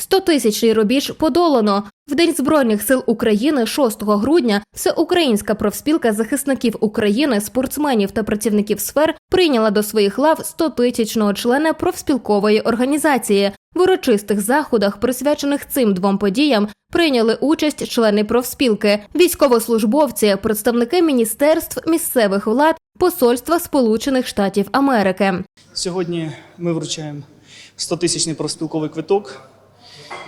Стотисячний рубіж подолано. В День Збройних сил України 6 грудня Всеукраїнська профспілка захисників України, спортсменів та працівників сфер прийняла до своїх лав 100-тисячного члена профспілкової організації. В урочистих заходах, присвячених цим двом подіям, прийняли участь члени профспілки, військовослужбовці, представники міністерств, місцевих влад, посольства Сполучених Штатів Америки. Сьогодні ми вручаємо 100-тисячний профспілковий квиток.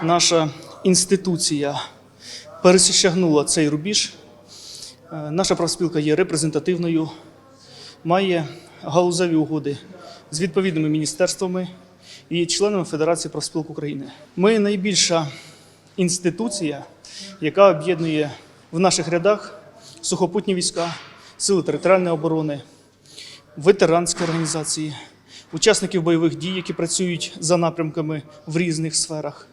Наша інституція пересягнула цей рубіж. Е, Наша профспілка є репрезентативною, має галузеві угоди з відповідними міністерствами і членами Федерації профспілок України. Ми найбільша інституція, яка об'єднує в наших рядах сухопутні війська, сили територіальної оборони, ветеранські організації, учасників бойових дій, які працюють за напрямками в різних сферах.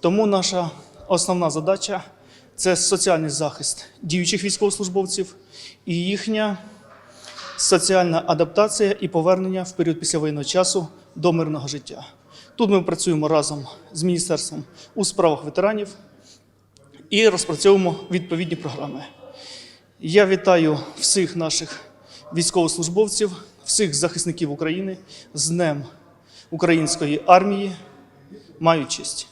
Тому наша основна задача це соціальний захист діючих військовослужбовців і їхня соціальна адаптація і повернення в період післявоєнного часу до мирного життя. Тут ми працюємо разом з міністерством у справах ветеранів і розпрацьовуємо відповідні програми. Я вітаю всіх наших військовослужбовців, всіх захисників України з Днем Української армії. Маю честь.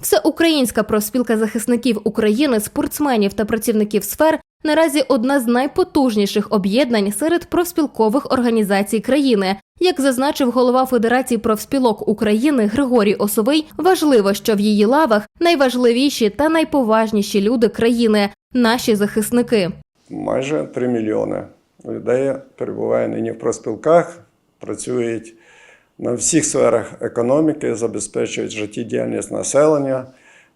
Всеукраїнська профспілка захисників України, спортсменів та працівників сфер наразі одна з найпотужніших об'єднань серед профспілкових організацій країни. Як зазначив голова Федерації профспілок України Григорій Осовий, важливо, що в її лавах найважливіші та найповажніші люди країни наші захисники. майже 3 мільйони людей перебуває нині в профспілках, працюють на всіх сферах економіки, забезпечують життєдіяльність населення,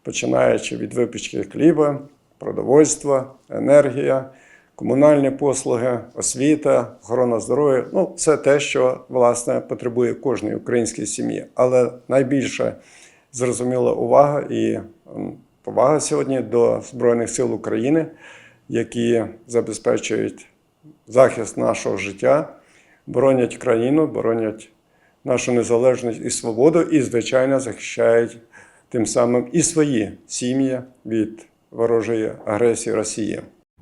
починаючи від випічки хліба, продовольства, енергія, комунальні послуги, освіта, охорона здоров'я ну, все те, що власне потребує кожної української сім'ї. Але найбільше зрозуміла увага і повага сьогодні до Збройних сил України, які забезпечують захист нашого життя, боронять країну, боронять нашу незалежність і свободу, і, звичайно, захищають тим самим і свої сім'ї від ворожої агресії Росії.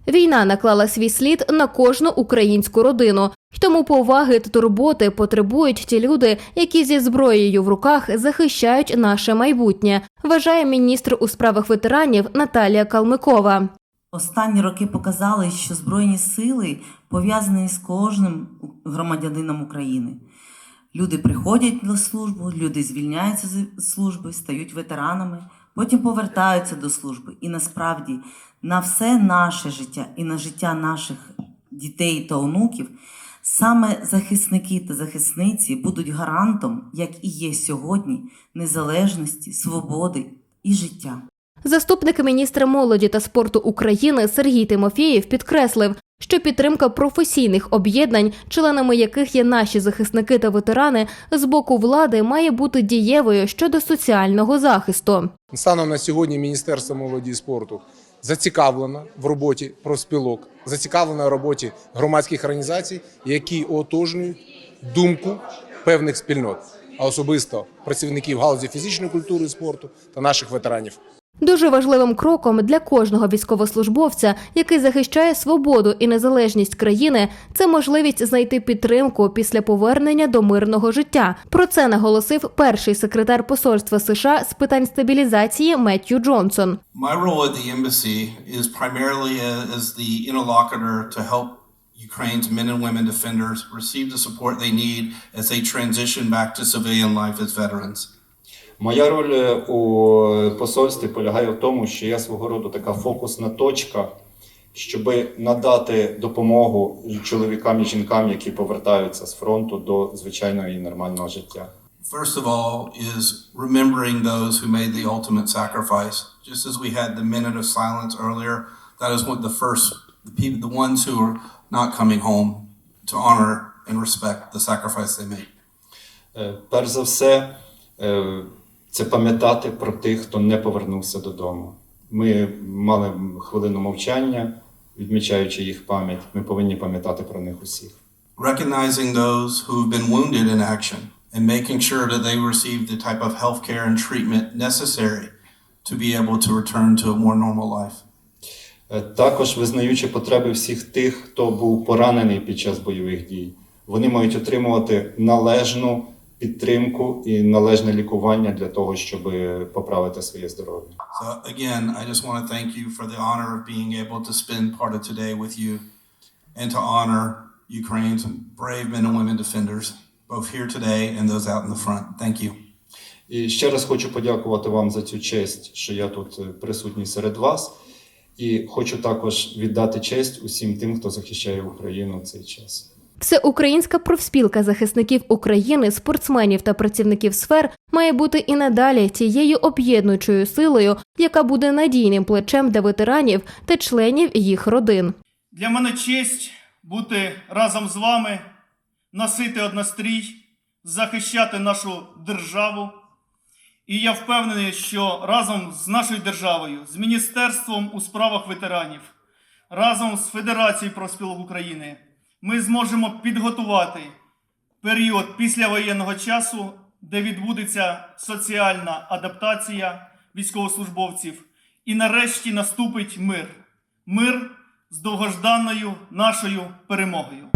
Війна наклала свій слід на кожну українську родину. й Тому поваги та турботи потребують ті люди, які зі зброєю в руках захищають наше майбутнє, вважає міністр у справах ветеранів Наталія Калмикова. Останні роки показали, що Збройні сили пов'язані з кожним громадянином України. Люди приходять на службу, люди звільняються з служби, стають ветеранами, потім повертаються до служби. І насправді на все наше життя і на життя наших дітей та онуків саме захисники та захисниці будуть гарантом, як і є сьогодні, незалежності, свободи і життя. Заступник міністра молоді та спорту України Сергій Тимофєєв підкреслив, що підтримка професійних об'єднань, членами яких є наші захисники та ветерани, з боку влади має бути дієвою щодо соціального захисту. Станом на сьогодні Міністерство молоді і спорту зацікавлено в роботі профспілок, зацікавлено в роботі громадських організацій, які отожнюють думку певних спільнот, а особисто працівників галузі фізичної культури і спорту та наших ветеранів. Дуже важливим кроком для кожного військовослужбовця, який захищає свободу і незалежність країни, це можливість знайти підтримку після повернення до мирного життя. Про це наголосив перший секретар посольства США з питань стабілізації Меттью Джонсон. Ukraine's men and women defenders receive the support they need as they transition back to civilian life as veterans. Моя роль е, у посольстві полягає в тому, що я свого роду така фокусна точка, щоб надати допомогу чоловікам і жінкам, які повертаються з фронту до звичайного і нормального життя. First of all, is remembering those who made the ultimate sacrifice. Just as we had the minute of silence earlier, that is what the first, the people, the ones who are not coming home to honor and respect the sacrifice they made. Е, Перш за все, е, це пам'ятати про тих, хто не повернувся додому. Ми мали хвилину мовчання, відмічаючи їх пам'ять. Ми повинні пам'ятати про них усіх. recognizing those who have been wounded in action and making sure that they receive the type of health care and treatment necessary to be able to return to a more normal life. Е, Також визнаючи потреби всіх тих, хто був поранений під час бойових дій, вони мають отримувати належну підтримку і належне лікування для того, щоб поправити своє здоров'я. So again, I just want to thank you for the honor of being able to spend part of today with you and to honor Ukraine's brave men and women defenders, both here today and those out in the front. Thank you. І ще раз хочу подякувати вам за цю честь, що я тут е, присутній серед вас. І хочу також віддати честь усім тим, хто захищає Україну в цей час. Всеукраїнська профспілка захисників України, спортсменів та працівників сфер має бути і надалі тією об'єднуючою силою, яка буде надійним плечем для ветеранів та членів їх родин. Для мене честь бути разом з вами, носити однострій, захищати нашу державу. І я впевнений, що разом з нашою державою, з Міністерством у справах ветеранів, разом з Федерацією профспілок України, ми зможемо підготувати період післявоєнного часу, де відбудеться соціальна адаптація військовослужбовців, і нарешті наступить мир. Мир з довгожданною нашою перемогою.